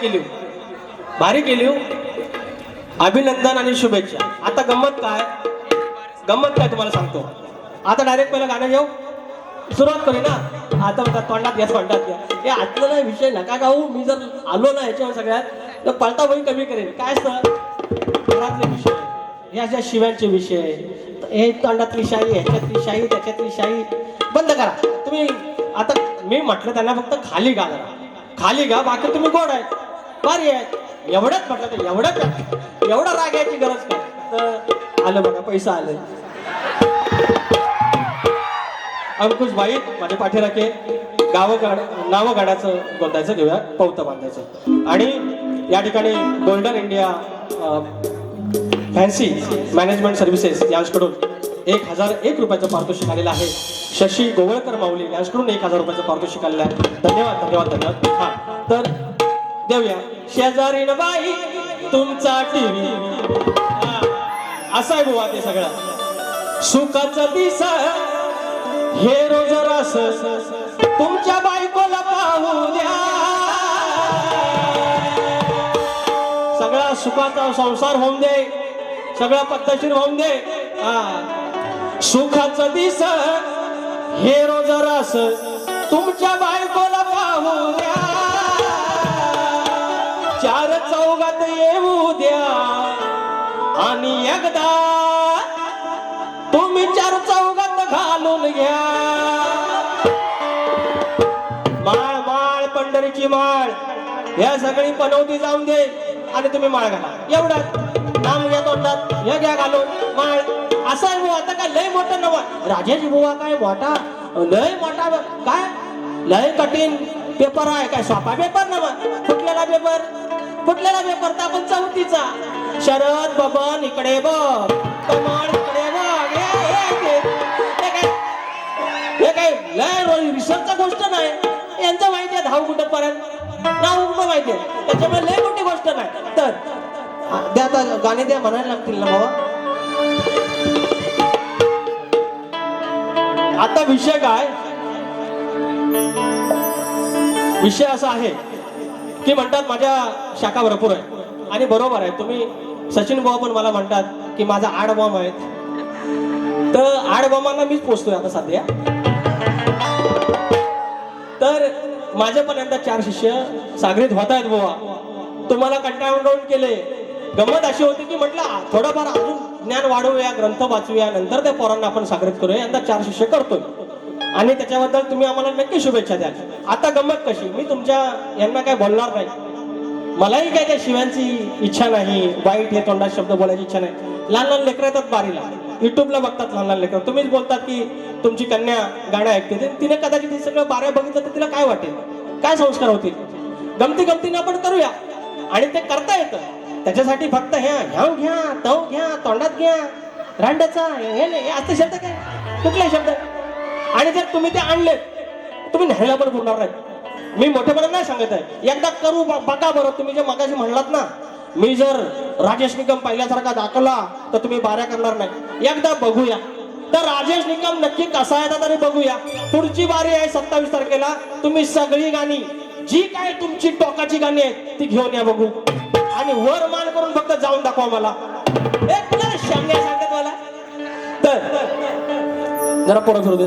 केली. भारी केली हो. अभिनंदन आणि शुभेच्छा. आता गंमत काय? गंमत काय तुम्हाला सांगतो. आता डायरेक्ट पहिलं गाणं घेऊ. सुरुवात करू ना. आता म्हणतात तोंडात घ्या तोंडात घ्या. हे आतलं नाही विषय नका गाऊ मी जर आलो ना याच्यावर सगळ्यात तर पळता बही कमी करेन. काय असतं? घरातले विषय. ह्या ज्या शिव्यांचे विषय. हे तोंडातली शाही ह्याच्यातली शाही त्याच्यातली शाही बंद करा. तुम्ही आता मी म्हटलं त्यांना फक्त खाली गा जरा. खाली गा बाकी तुम्ही गोड आहे भारी आहेत एवढंच म्हटलं तर एवढंच एवढा राग यायची गरज काय तर आलं बघा पैसा आलं. अंकुश भाई माझ्या पाठीराखे गावं गाड नावं गाड्याचं गोंदायचं घेऊया पौतं बांधायचं. आणि या ठिकाणी golden India fancy management services यांच्याकडून एक हजार एक रुपयाचं पारितोषिक आलेलं आहे. शशी गोवळकर माऊली यांच्याकडून एक हजार रुपयाचं पारितोषिक आलेलं आहे. धन्यवाद धन्यवाद धन्यवाद. हां तर देऊया. शेजारीण बाई तुमचा टीव्ही. असा आहे बुवा ते सगळं. सुखाचा दिस हे रोज रस. तुमच्या बायकोला पाहू द्या. सगळा सुखाचा संसार होऊन दे. सगळा पद्धतशीर होऊन दे. हा. सुखाचं दिस हे रोज रस. तुमच्या बायको एकदा तुम्ही चार चौघात घालून घ्या. माळ माळ पंढरीची माळ या सगळी पनवती जाऊन दे आणि तुम्ही माळ घाला. एवढं. नाम घ्या तोंडात हे घ्या घालून माळ. असं आहे बुवा आता काय लय मोठं नव राजेश बुवा काय मोठा? लय मोठा काय? लय कठीण पेपर आहे. काय सोपा पेपर नव? फुटलेला पेपर फुटलेला पेपर तर आपण चौथीचा. शरद बबन इकडे बघ कमळ इकडे बघ हे, काय लय रिसर्चचा गोष्ट नाही यांचं माहिती आहे धाव कुठं पर्यंत नाव कुठं माहिती आहे त्याच्यामुळे लय मोठी गोष्ट नाही तर द्या आता गाणे द्या म्हणायला लागतील ना बाबा आता विषय काय विषय असा आहे की म्हणतात माझ्या शाखा भरपूर आहे आणि बरोबर आहे तुम्ही सचिन भाऊ पण मला म्हणतात की माझा आड बॉम्ब आहेत. तर आड बॉम्बांना मीच पोचतोय आता सध्या. तर माझे पण यंदा चार शिष्य सागरीत होत आहेत बुवा. तुम्हाला कंटाळून केले. गमत अशी होती की म्हटलं थोडंफार अजून ज्ञान वाढवूया ग्रंथ वाचूया नंतर त्या पोरांना आपण सागरीत करूया. यंदा चार शिष्य करतोय. आणि त्याच्याबद्दल तुम्ही आम्हाला नक्की शुभेच्छा द्याल. आता गंमत कशी? मी तुमच्या यांना काय बोलणार नाही. मलाही काय त्या शिव्यांची इच्छा नाही. वाईट हे तोंडात शब्द बोलायची इच्छा नाही. लहान लहान लेकरं येतात बारीला. युट्यूबला बघतात लहान लहान लेकरं. तुम्हीच बोलतात की तुमची कन्या गाणं ऐकते. तिने कदाचित हे सगळं बाऱ्या बघितलं तर तिला काय वाटेल? काय संस्कार होतील? गमती गमतीने आपण करूया. आणि ते करता येतं. त्याच्यासाठी फक्त ह्या ह्याव घ्या तव घ्या तोंडात घ्या. रांड्याचा हे नाही. हे असते शब्द काय? कुठले शब्द? आणि जर तुम्ही ते आणले तुम्ही न्यायला पण बोलणार नाही मी मोठेपणा नाही सांगत आहे. एकदा करू बघा बरं तुम्ही जे मगाशी म्हणलात ना मी जर राजेश निकम पहिल्यासारखा दाखला तर तुम्ही बाऱ्या करणार नाही. एकदा बघूया. तर राजेश निकम नक्की कसा येतात तरी बघूया. पुढची बारी आहे सत्तावीस तारखेला. तुम्ही सगळी गाणी जी काय तुमची टोकाची गाणी आहेत ती घेऊन या बघू. आणि वर मान करून फक्त जाऊन दाखवा मला. एक तुला सांगत मला. तर जरा पुढे फिरू दे.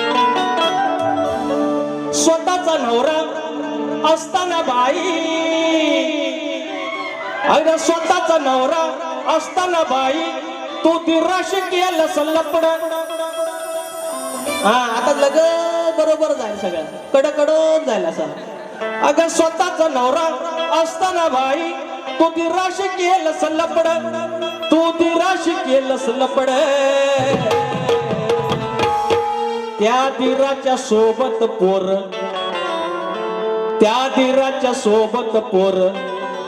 स्वतःचा नवरा असताना बाई. अगं स्वतःचा नवरा असताना बाई. तू दिराश केलं सल्लपड हा आता लग बरोबर जाईल सगळं. कड कडत जाईल असं. अगं स्वतःचा नवरा असताना बाई. तू दिराश केलं सल्लपड तू दिराश केलं सल्लपड त्या दिराच्या सोबत पोर त्या धीराच्या सोबत पोर.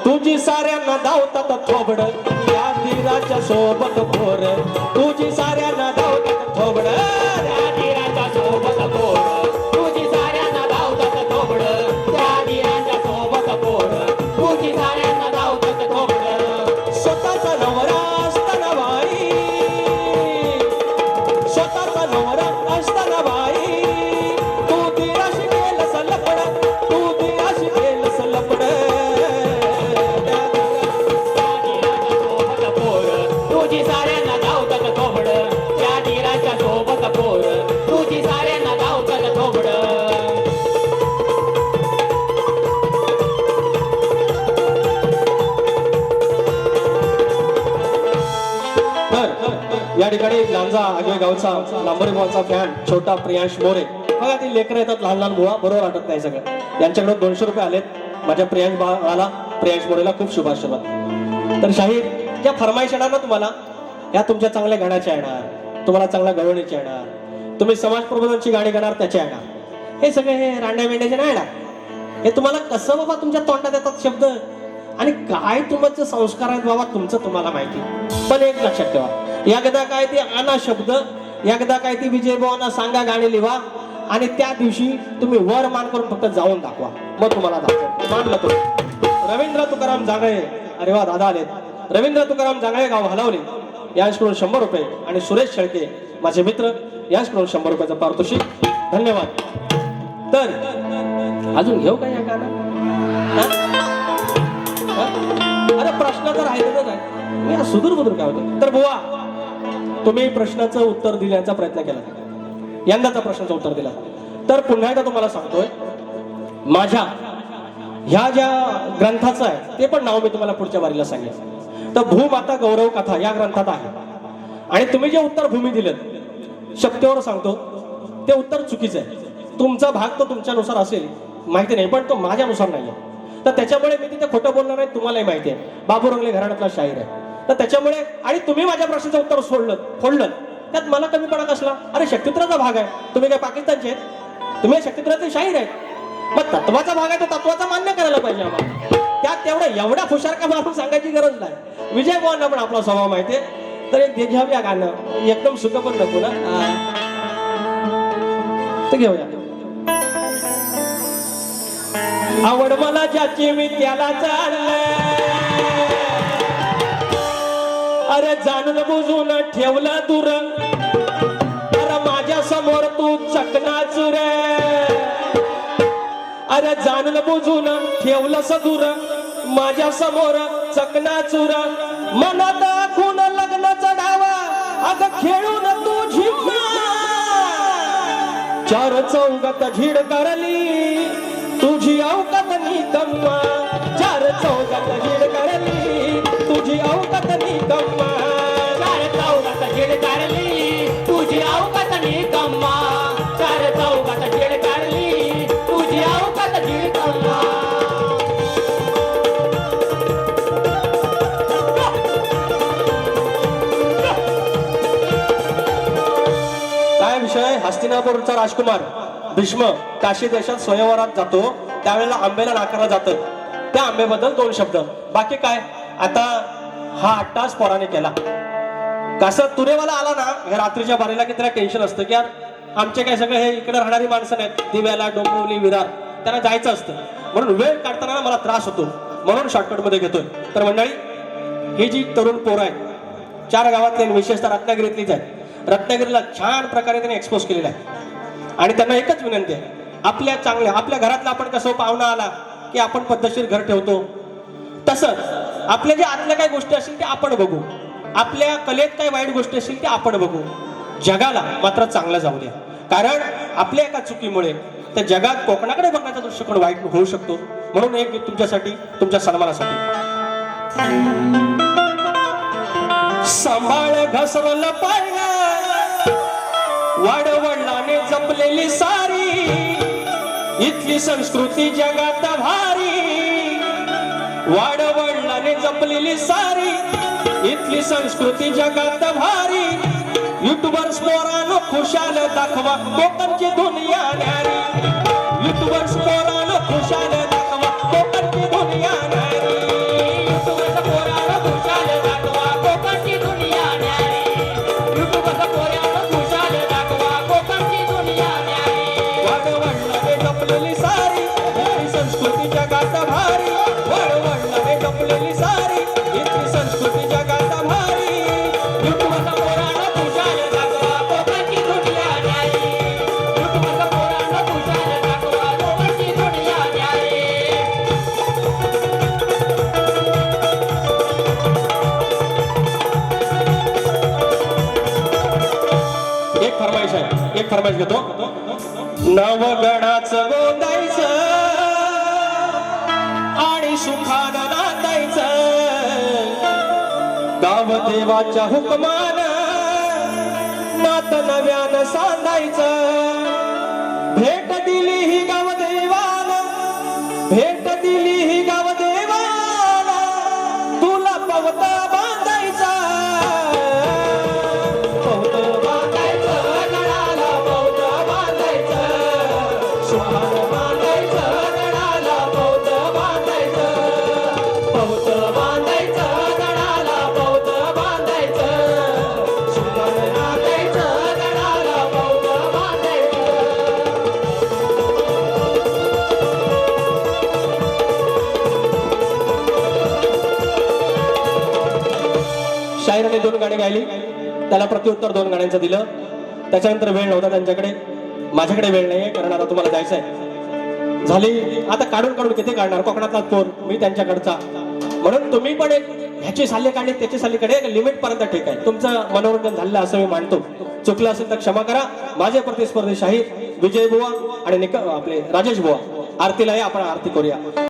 तुझी साऱ्यांना धावतात थोबड. त्या धीराच्या सोबत पोर. तुझी साऱ्यांना धावतात थोबड. त्या धीराच्या सोबत पोर. ठिकाणी लांजा आगवे गावचा लांबरे गावचा फॅन छोटा प्रियांश मोरे. बघा ती लेकरं येतात लहान लहान बुवा बरोबर वाटत नाही सगळं. यांच्याकडे दोनशे रुपये आलेत. माझ्या प्रियांश बाळाला प्रियांश मोरेला खूप शुभाशीर्वाद तर शाहीर ज्या फरमाईश येणार ना तुम्हाला? या तुमच्या चांगल्या गाण्याच्या येणार. तुम्हाला चांगल्या गवळणीच्या येणार. तुम्ही समाज प्रबोधनची गाणी गाणार त्याच्या येणार. हे सगळे हे रांड्या मेंढ्याचे नाही येणार. हे तुम्हाला कसं बाबा तुमच्या तोंडात येतात शब्द? आणि काय तुमचे संस्कार आहेत बाबा तुमचं तुम्हाला माहिती. पण एक लक्षात ठेवा. एकदा काय ते आणा शब्द एकदा काय ते विजय भावांना सांगा गाणी लिहा आणि त्या दिवशी तुम्ही वर मान करून फक्त जाऊन दाखवा. मग तुम्हाला दाखवा मानलं तो. रवींद्र तुकाराम जांगळे. अरे वा दादा आलेत. रवींद्र तुकाराम जांगळे गाव हलवले. यांच्याकडून शंभर रुपये आणि सुरेश शेळके माझे मित्र यांच्याकडून शंभर रुपयाचं पारितोषिक. धन्यवाद. तर अजून घेऊ का या गाणं? अरे प्रश्न तर आहे मी सुदूर बुदूर काय होतं? तर बुवा तुम्ही प्रश्नाचं उत्तर दिल्याचा प्रयत्न केला. यंदाचा प्रश्नाचं उत्तर दिला. तर पुन्हा एकदा तुम्हाला सांगतोय माझ्या ह्या ज्या ग्रंथाचं आहे ते पण नाव मी तुम्हाला पुढच्या वारीला सांगेन. तर भूमाता गौरव कथा या ग्रंथात आहे. आणि तुम्ही जे उत्तर भूमी दिलं शक्तीवर सांगतो ते उत्तर चुकीचं आहे. तुमचा भाग तो तुमच्यानुसार असेल माहिती नाही पण तो माझ्यानुसार नाही आहे तर त्याच्यामुळे मी तिथे खोटं बोलणार नाही तुम्हालाही माहिती आहे. बाबू रंगले घराण्यातला शाहीर आहे. तर त्याच्यामुळे आणि तुम्ही माझ्या प्रश्नाचं उत्तर सोडलं फोडलं. त्यात मला कमी पडत असला अरे शक्तित्राचा भाग आहे. तुम्ही काय पाकिस्तानचे आहेत? तुम्ही शक्तित्राचे शाहीर आहेत. मग तत्वाचा भाग आहे तो तत्वाचा मान्य करायला पाहिजे आम्हाला. त्यात तेवढं एवढा हुशार का मारून सांगायची गरज नाही. विजय भावांना पण आपला स्वभाव माहितीये. तर एक घे घ्यावया गाणं. एकदम सुख पण नको ना? तर घेऊया. आवड मला ज्याची मी त्याला चाललंय. अरे जाणून बुजून ठेवला दूर. अरे माझ्यासमोर तू चकनाच रे. अरे जाणून बुजून ठेवलं सदूर माझ्यासमोर चकना चुर मनात खून लग्न चढावा अग खेळून तू झिम्मा चार चौघात झीड करली. तुझी अवकात निकम्मा. चार चौघात झिड करली. तुझी अवकात निकम्मा. चार चौघात झेड काढली. तुझी अवकात निकम्मा. चार चौघात झेड काढली. तुझी अवकात निकम्मा. काय विषय? हस्तिनापूरचा राजकुमार भीष्म काशी देशात स्वयंवरात जातो. त्यावेळेला आंबेला नाकारलं जातं. त्या आंबेबद्दल दोन शब्द. बाकी काय? आता हा अट्टास पोराने केला. कसं तुरेवाला आला ना हे रात्रीच्या बारीला की त्याला टेन्शन असतं की यार आमचे काय सगळे हे इकडे राहणारी माणसं नाहीत. दिव्याला डोंबिवली विरार. त्यांना जायचं असतं. म्हणून वेळ काढताना मला त्रास होतो. म्हणून शॉर्टकटमध्ये घेतोय. तर मंडळी ही जी तरुण पोरं आहेत चार गावातले आणि विशेषतः रत्नागिरीतलीच आहेत. रत्नागिरीला छान प्रकारे त्यांनी एक्सपोज केलेला आहे. आणि त्यांना एकच विनंती आहे. आपल्या चांगल्या आपल्या घरातला आपण कसं पाहुणा आला की आपण पद्धतशीर घर ठेवतो. तसंच आपल्या ज्या आतल्या काही गोष्टी असतील त्या आपण बघू. आपल्या कलेत काही वाईट गोष्टी असतील त्या आपण बघू. जगाला मात्र चांगलं जाऊ द्या. कारण आपल्या एका चुकीमुळे त्या जगात कोकणाकडे बघण्याचा दृष्टिकोन वाईट होऊ शकतो. म्हणून एक गीत तुमच्यासाठी तुमच्या सन्मानासाठी. सांभाळ घसरलं वाडवडलाने जपलेली सारी. इथली संस्कृती जगात भारी. वाडव जपलेली सारी इथली संस्कृती जगात भारी. युट्यूबर स्टोरानो खुशाल दाखवा कोकणची दुनिया न्यारी. युट्यूबर स्टोरानो खुशाल दाखवा कोकणची दुनिया न्यारी. युट्यूबचा पोराला खुशाल दाखवा कोकणची दुनिया न्यारी. युट्यूबचा पोराला खुशाल दाखवा कोकणची दुनिया न्यारी. वाडवडिलाने जपलेली सारी संस्कृती जगात भारी. देवाच्या हुकमान. नात नव्यानं सांगायचं. भेट गायली त्याला प्रत्युत्तर दोन गाण्यांचं दिलं. त्याच्यानंतर वेळ नव्हता त्यांच्याकडे. माझ्याकडे वेळ नाही आहे कारण आता तुम्हाला जायचं आहे झाली. आता काढून काढून किती काढणार? कोकणातला फोन मी त्यांच्याकडचा. म्हणून तुम्ही पण एक ह्याची साल्ले काढले त्याची साल्ले काढले लिमिट पर्यंत ठीक आहे. तुमचं मनोरंजन झालं असं मी मानतो. चुकलं असेल तर क्षमा करा. माझे प्रतिस्पर्धी शाहीर विजय बुवा आणि निक आपले राजेश बुवा. आरतीला या आपण आरती करूया.